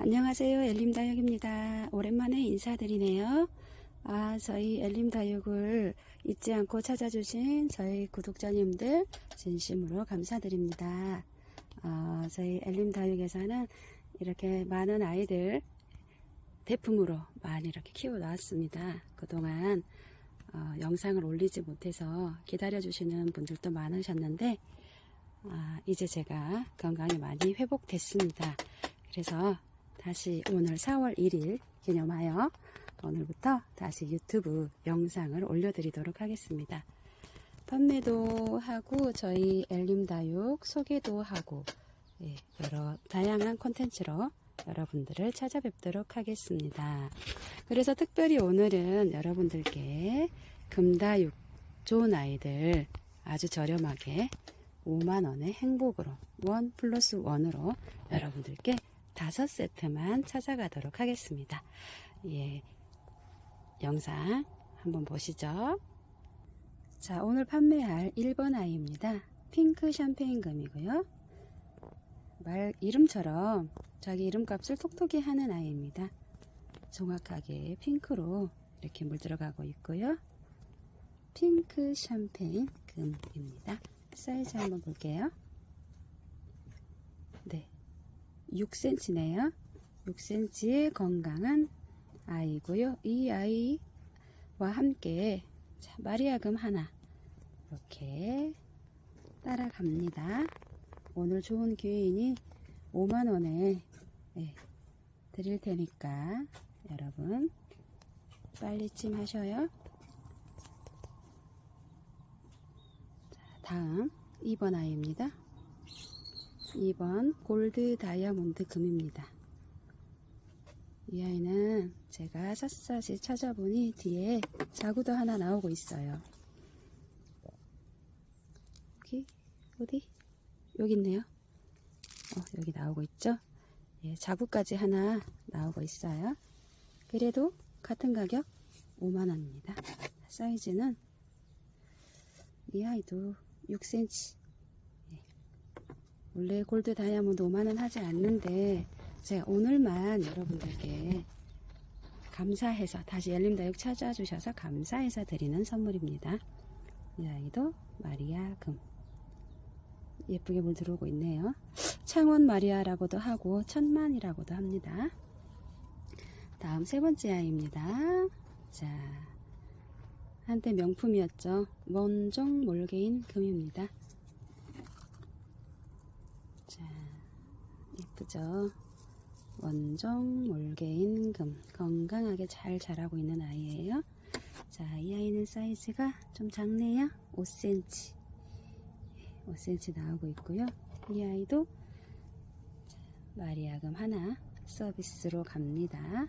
안녕하세요. 엘림다육입니다. 오랜만에 인사드리네요. 아, 저희 엘림다육을 잊지 않고 찾아주신 저희 구독자님들 진심으로 감사드립니다. 어, 저희 엘림다육에서는 이렇게 많은 아이들 대품으로 많이 이렇게 키워 나왔습니다. 그동안 어, 영상을 올리지 못해서 기다려 주시는 분들도 많으셨는데 아, 이제 제가 건강이 많이 회복됐습니다. 그래서 다시 오늘 4월 1일 기념하여 오늘부터 다시 유튜브 영상을 올려드리도록 하겠습니다. 판매도 하고 저희 엘림다육 소개도 하고 예, 여러 다양한 콘텐츠로 여러분들을 찾아뵙도록 하겠습니다. 그래서 특별히 오늘은 여러분들께 금다육 좋은 아이들 아주 저렴하게 5만원의 행복으로 원 플러스 원으로 여러분들께 다섯 세트만 찾아가도록 하겠습니다. 예, 영상 한번 보시죠. 자, 오늘 판매할 1번 아이입니다. 핑크 샴페인 금이고요. 말 이름처럼 자기 이름값을 톡톡히 하는 아이입니다. 정확하게 핑크로 이렇게 물 들어가고 있고요. 핑크 샴페인 금입니다. 사이즈 한번 볼게요. 네. 6cm네요. 6cm의 건강한 아이고요. 이 아이와 함께 자, 마리아금 하나 이렇게 따라갑니다. 오늘 좋은 기회이니 5만원에 예, 드릴 테니까 여러분 빨리쯤 하셔요. 자, 다음 2번 아이입니다. 2번 골드 다이아몬드 금입니다. 이 아이는 제가 샅샅이 찾아보니 뒤에 자구도 하나 나오고 있어요. 여기 어디? 여기 있네요. 어, 여기 나오고 있죠? 예, 자구까지 하나 나오고 있어요. 그래도 같은 가격 5만원입니다. 사이즈는 이 아이도 6cm 원래 골드 다이아몬드 5만원 하지 않는데 제가 오늘만 여러분들께 감사해서 다시 열림다육 찾아주셔서 감사해서 드리는 선물입니다. 이 아이도 마리아 금 예쁘게 물 들어오고 있네요. 창원 마리아라고도 하고 천만이라고도 합니다. 다음 세 번째 아이입니다. 자, 한때 명품이었죠. 원종 몰개인 금입니다. 자, 예쁘죠? 원종 몰개인 금 건강하게 잘 자라고 있는 아이예요. 자, 이 아이는 사이즈가 좀 작네요. 5cm. 5cm 나오고 있고요. 이 아이도 마리아금 하나 서비스로 갑니다.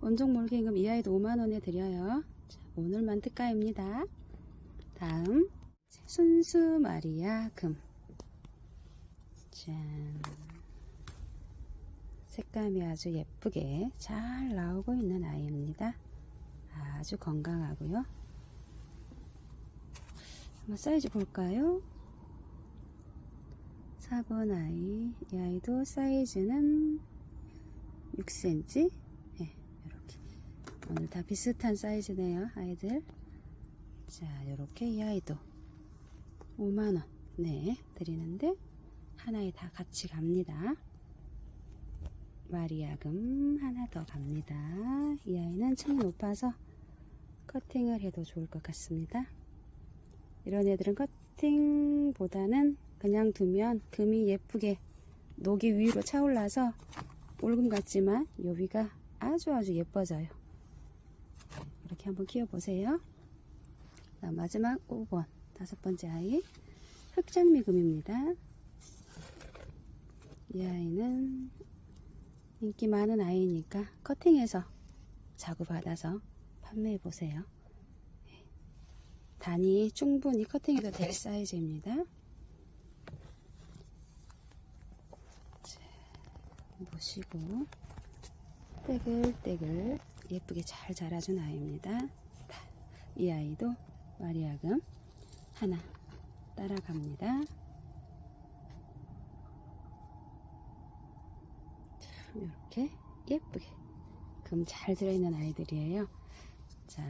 원종 몰개금 이 아이도 5만원에 드려요. 자, 오늘만 특가입니다. 다음 순수 마리아 금 짠. 색감이 아주 예쁘게 잘 나오고 있는 아이입니다. 아주 건강하고요. 한번 사이즈 볼까요? 4번 아이. 이 아이도 사이즈는 6cm. 네, 이렇게. 오늘 다 비슷한 사이즈네요, 아이들. 자, 이렇게 이 아이도 5만원. 네, 드리는데, 하나에 다 같이 갑니다. 마리아금 하나 더 갑니다. 이 아이는 층이 높아서 커팅을 해도 좋을 것 같습니다. 이런 애들은 커팅보다는 그냥 두면 금이 예쁘게 녹이 위로 차올라서 올금 같지만 요 위가 아주 아주 예뻐져요. 이렇게 한번 키워보세요. 마지막 5번 다섯 번째 아이 흑장미금입니다. 이 아이는 인기 많은 아이니까 커팅해서 자구 받아서 판매해 보세요. 단위 충분히 커팅해도 될 사이즈입니다. 자, 보시고 떼글떼글 예쁘게 잘 자라준 아이입니다. 이 아이도 마리아금 하나 따라갑니다. 이렇게 예쁘게 금 잘 들어있는 아이들이에요. 자,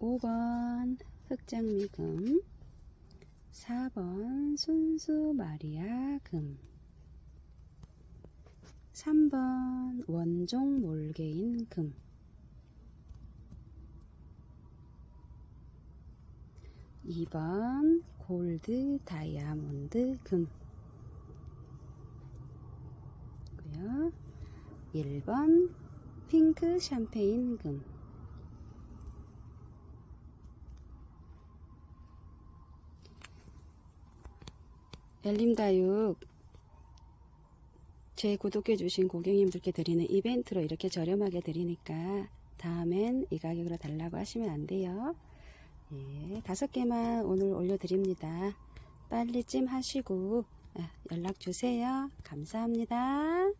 5번 흑장미 금, 4번 순수 마리아 금, 3번 원종 몰개인 금, 2번 골드 다이아몬드 금, 고요 1번 핑크 샴페인 금 엘림다육 제 구독해주신 고객님들께 드리는 이벤트로 이렇게 저렴하게 드리니까 다음엔 이 가격으로 달라고 하시면 안 돼요. 예, 다섯 개만 오늘 올려드립니다. 빨리 찜 하시고 아, 연락 주세요. 감사합니다.